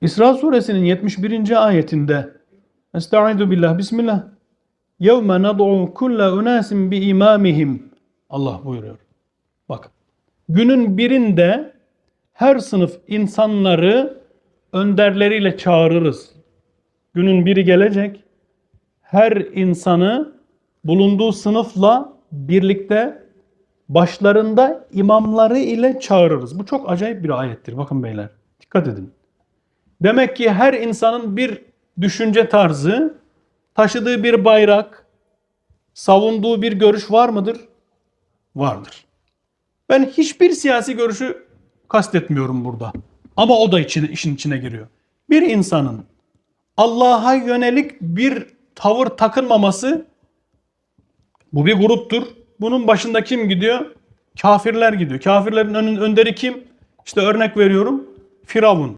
İsra suresinin 71. ayetinde Estaizu billah bismillah Yevme nad'u kulle unasin bi imamihim Allah buyuruyor. Bak. Günün birinde her sınıf insanları önderleriyle çağırırız. Günün biri gelecek. Her insanı bulunduğu sınıfla birlikte başlarında imamları ile çağırırız. Bu çok acayip bir ayettir. Bakın beyler. Dikkat edin. Demek ki her insanın bir düşünce tarzı, taşıdığı bir bayrak, savunduğu bir görüş var mıdır? Vardır. Ben hiçbir siyasi görüşü kastetmiyorum burada. Ama o da içine, işin içine giriyor. Bir insanın Allah'a yönelik bir tavır takınmaması bu bir gruptur. Bunun başında kim gidiyor? Kafirler gidiyor. Kafirlerin önün önderi kim? İşte örnek veriyorum. Firavun.